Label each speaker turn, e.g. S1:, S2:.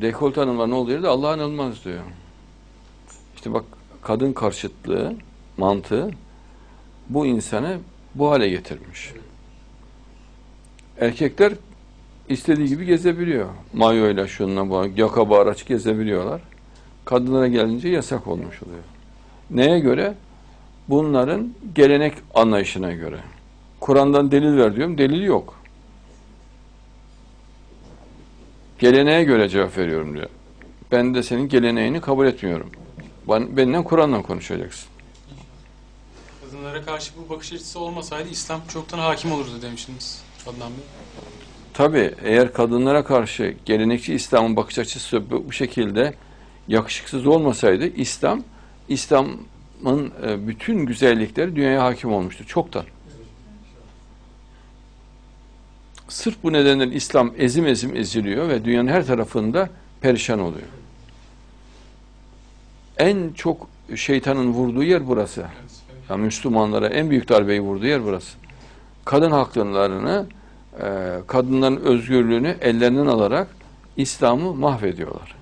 S1: Dekolte hanımların olduğu yerde Allah anılmaz diyor. İşte bak kadın karşıtlığı mantığı bu insanı bu hale getirmiş. Erkekler istediği gibi gezebiliyor. Mayoyla şununla bu yaka bağıraç gezebiliyorlar. Kadınlara gelince yasak olmuş oluyor. Neye göre? Bunların gelenek anlayışına göre. Kur'an'dan delil ver diyorum, delil yok. Geleneğe göre cevap veriyorum diyor. Ben de senin geleneğini kabul etmiyorum. Ben, benimle Kur'an'la konuşacaksın.
S2: Kadınlara karşı bu bakış açısı olmasaydı İslam çoktan hakim olurdu demiştiniz Adnan Bey.
S1: Tabii eğer kadınlara karşı gelenekçi İslam'ın bakış açısı bu, bu şekilde yakışıksız olmasaydı İslam, İslam'ın e, bütün güzellikleri dünyaya hakim olmuştu çoktan. Sırf bu nedenden İslam ezim ezim eziliyor ve dünyanın her tarafında perişan oluyor. En çok şeytanın vurduğu yer burası. Ya Müslümanlara en büyük darbeyi vurduğu yer burası. Kadın haklarını, e, kadınların özgürlüğünü ellerinden alarak İslam'ı mahvediyorlar.